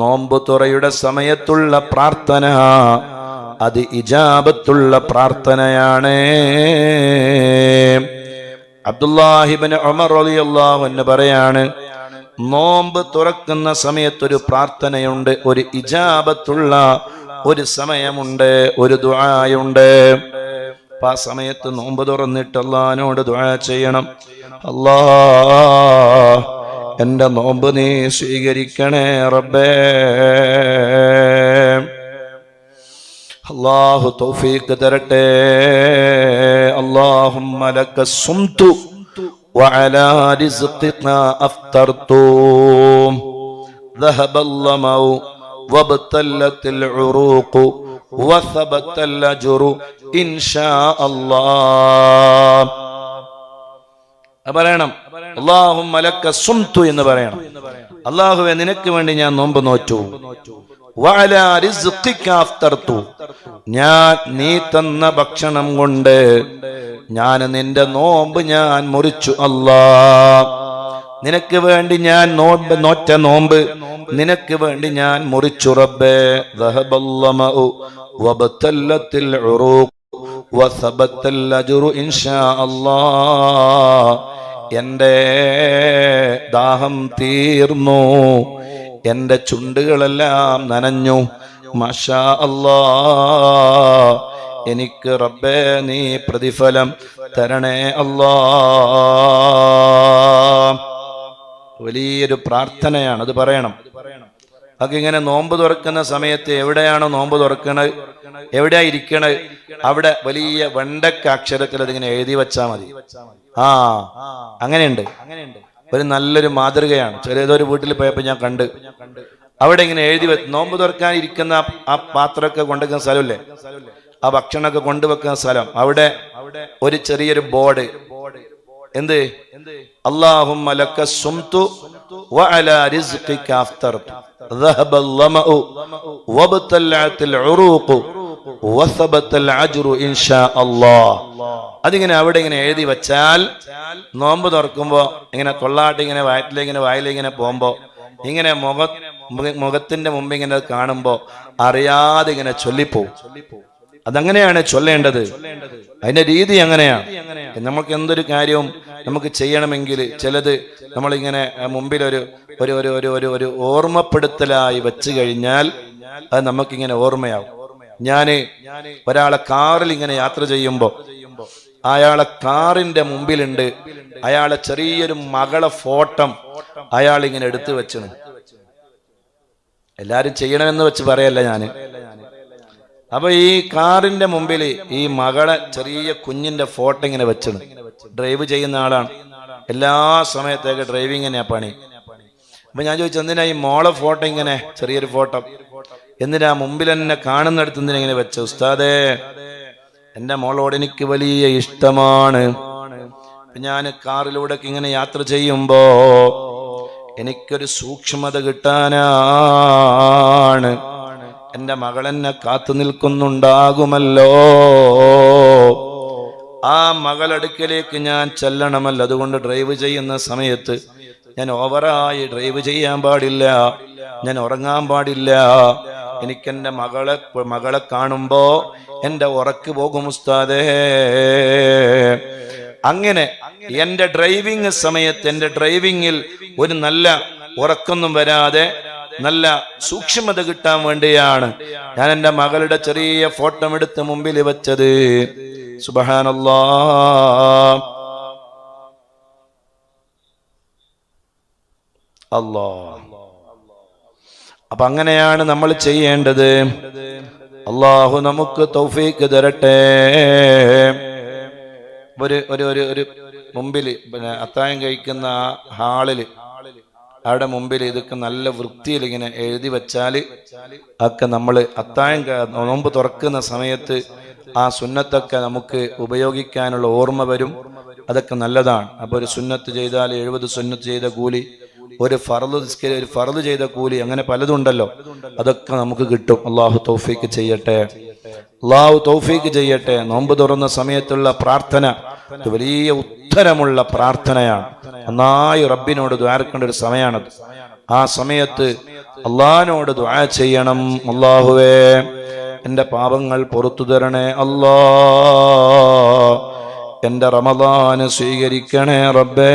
നോമ്പ് തുറയുടെ സമയത്തുള്ള പ്രാർത്ഥന അത് ഇജാബത്തുള്ള പ്രാർത്ഥനയാണ്. അബ്ദുല്ലാഹിബിന് ഉമർ റളിയല്ലാഹു അൻഹു പറയാണ് നോമ്പ് തുറക്കുന്ന സമയത്തൊരു പ്രാർത്ഥനയുണ്ട് ഒരു ഇജാബത്തുള്ള ഒരു സമയമുണ്ട് ഒരു ദുആയുണ്ട്. അപ്പൊ ആ സമയത്ത് നോമ്പ് തുറന്നിട്ട് അള്ളഹാനോട് ദുആ ചെയ്യണം. അല്ലാ എന്റെ നോമ്പ് നീ സ്വീകരിക്കണേ റബ്ബേ അള്ളാഹു തൗഫീഖ് തരട്ടെ اللهم لك الصمت وعلى رزقك أفطرت ذهب الظمأ وابتلت العروق وثبت الأجر إن شاء الله പറയണം. അള്ളാഹും മലക്ക സുംതു എന്ന് പറയണം. അള്ളാഹുവെ നിനക്ക് വേണ്ടി ഞാൻ നോമ്പ് നോറ്റു. ഞാൻ നീ തന്ന ഭക്ഷണം കൊണ്ട് ഞാൻ നിന്റെ നോമ്പ് ഞാൻ മുറിച്ചു അല്ലാ. നിനക്ക് വേണ്ടി ഞാൻ നോമ്പ് നോറ്റ നോമ്പ് നിനക്ക് വേണ്ടി ഞാൻ മുറിച്ചു റബ്ബേ. എന്റെ ദാഹം തീർന്നു. എന്റെ ചുണ്ടുകളെല്ലാം നനഞ്ഞു. മഷാ അല്ലാ എനിക്ക് റബ്ബേ നീ പ്രതിഫലം തരണേ അല്ലാ. വലിയൊരു പ്രാർത്ഥനയാണ് അത് പറയണം. ഒക്കെ ഇങ്ങനെ നോമ്പ് തുറക്കുന്ന സമയത്ത് എവിടെയാണോ നോമ്പ് തുറക്കണത് എവിടെയാ ഇരിക്കണത് അവിടെ വലിയ വെണ്ടക്ക അക്ഷരത്തിൽ അതിങ്ങനെ എഴുതി വെച്ചാ മതി. ആ അങ്ങനെയുണ്ട്. ഒരു നല്ലൊരു മാതൃകയാണ്. ചെറിയതൊരു വീട്ടിൽ പോയപ്പോൾ ഞാൻ കണ്ട്. അവിടെ ഇങ്ങനെ എഴുതി വെച്ച് നോമ്പ് തുറക്കാൻ ഇരിക്കുന്ന ആ പാത്രമൊക്കെ കൊണ്ടുവെക്കുന്ന സ്ഥലമല്ലേ? ആ ഭക്ഷണമൊക്കെ കൊണ്ടുവെക്കുന്ന സ്ഥലം. അവിടെ ഒരു ചെറിയൊരു ബോർഡ്. എന്ത്? അള്ളാഹും وعلى رزقك أفطرت ذهب الظمأ وابتلعت العروق وثبت العجر إن شاء الله അതിങ്ങനെ അവിടെ ഇങ്ങനെ എഴുതി വെച്ചാൽ നോമ്പ് തുറക്കുമ്പോ ഇങ്ങനെ തൊള്ളാട്ട് ഇങ്ങനെ വയറ്റിലിങ്ങനെ വായിലിങ്ങനെ പോകുമ്പോ ഇങ്ങനെ മുഖ മുഖ- മുഖത്തിന്റെ മുമ്പ് ഇങ്ങനെ അത് കാണുമ്പോ അറിയാതെ ഇങ്ങനെ ചൊല്ലിപ്പോവും അതങ്ങനെയാണ് ചൊല്ലേണ്ടത് അതിന്റെ രീതി അങ്ങനെയാണ് നമുക്ക് എന്തൊരു കാര്യവും നമുക്ക് ചെയ്യണമെങ്കിൽ ചിലത് നമ്മളിങ്ങനെ മുമ്പിൽ ഒരു ഒരു ഒരു ഒരു ഒരു ഒരു ഓർമ്മപ്പെടുത്തലായി വെച്ച് കഴിഞ്ഞാൽ അത് നമുക്കിങ്ങനെ ഓർമ്മയാവും. ഞാൻ ഒരാളെ കാറിൽ ഇങ്ങനെ യാത്ര ചെയ്യുമ്പോൾ അയാളെ കാറിന്റെ മുമ്പിലുണ്ട്. അയാളെ ചെറിയൊരു മകളെ ഫോട്ടം അയാൾ ഇങ്ങനെ എടുത്തു വെച്ചു എല്ലാരും ചെയ്യണമെന്ന് വെച്ച് പറയല്ല ഞാൻ. അപ്പൊ ഈ കാറിന്റെ മുമ്പിൽ ഈ മകളെ ചെറിയ കുഞ്ഞിന്റെ ഫോട്ടോ ഇങ്ങനെ വെച്ചത്. ഡ്രൈവ് ചെയ്യുന്ന ആളാണ്. എല്ലാ സമയത്തേക്ക് ഡ്രൈവിംഗ് തന്നെയാ പണി. അപ്പൊ ഞാൻ ചോദിച്ചു എന്തിനാ ഈ മോളെ ഫോട്ടോ ഇങ്ങനെ ചെറിയൊരു ഫോട്ടോ? എന്തിനാ മുമ്പിൽ എന്നെ കാണുന്നിടത്ത് എന്തിനാ ഇങ്ങനെ വെച്ച ഉസ്താദേ എന്റെ മോളോട് എനിക്ക് വലിയ ഇഷ്ടമാണ്. ഞാൻ കാറിലൂടെ ഇങ്ങനെ യാത്ര ചെയ്യുമ്പോ എനിക്കൊരു സൂക്ഷ്മത കിട്ടാനാണ്. മകൾ എന്നെ കാത്തു നിൽക്കുന്നുണ്ടാകുമല്ലോ. ആ മകളടുക്കലേക്ക് ഞാൻ ചെല്ലണമല്ലോ. അതുകൊണ്ട് ഡ്രൈവ് ചെയ്യുന്ന സമയത്ത് ഞാൻ ഓവറായി ഡ്രൈവ് ചെയ്യാൻ പാടില്ല. ഞാൻ ഉറങ്ങാൻ പാടില്ല. എനിക്കെന്റെ മകളെ മകളെ കാണുമ്പോ എന്റെ ഉറക്ക് പോകും ഉസ്താദേ. അങ്ങനെ എന്റെ ഡ്രൈവിംഗ് സമയത്ത് എന്റെ ഡ്രൈവിങ്ങിൽ ഒരു നല്ല ഉറക്കൊന്നും വരാതെ നല്ല സൂക്ഷ്മത കിട്ടാൻ വേണ്ടിയാണ് ഞാൻ എന്റെ മകളുടെ ചെറിയ ഫോട്ടോ എടുത്ത് മുമ്പിൽ വെച്ചത്. സുബഹാനല്ലാ. അല്ലാ. അപ്പൊ അങ്ങനെയാണ് നമ്മൾ ചെയ്യേണ്ടത്. അള്ളാഹു നമുക്ക് തൗഫീക്ക് തരട്ടെ. ഒരു ഒരു ഒരു മുമ്പിൽ പിന്നെ അത്തായം കഴിക്കുന്ന ഹാളിൽ അവിടെ മുമ്പിൽ ഇതൊക്കെ നല്ല വൃത്തിയിൽ ഇങ്ങനെ എഴുതി വെച്ചാൽ ഒക്കെ നമ്മൾ അത്തായം നോമ്പ് തുറക്കുന്ന സമയത്ത് ആ സുന്നത്തൊക്കെ നമുക്ക് ഉപയോഗിക്കാനുള്ള ഓർമ്മ വരും. അതൊക്കെ നല്ലതാണ്. അപ്പോൾ ഒരു സുന്നത്ത് ചെയ്താൽ എഴുപത് സുന്നത്ത് ചെയ്ത കൂലി ഒരു ഫറദ് ഒരു ഫറദ് ചെയ്ത കൂലി അങ്ങനെ പലതുണ്ടല്ലോ. അതൊക്കെ നമുക്ക് കിട്ടും. അള്ളാഹു തൗഫീക്ക് ചെയ്യട്ടെ. അള്ളാഹു തൗഫീക്ക് ചെയ്യട്ടെ. നോമ്പ് തുറന്ന സമയത്തുള്ള പ്രാർത്ഥന ഇത് വലിയ ഉത്തരമുള്ള പ്രാർത്ഥനയാണ്. നന്നായി റബ്ബിനോട് ദ്വാരക്കേണ്ട ഒരു സമയമാണത് ആ സമയത്ത് അള്ളഹാനോട് ദുആ ചെയ്യണം. അള്ളാഹുവേ എന്റെ പാപങ്ങൾ പുറത്തു തരണേ. അല്ലാ എന്റെ റമദാന് സ്വീകരിക്കണേ റബ്ബേ.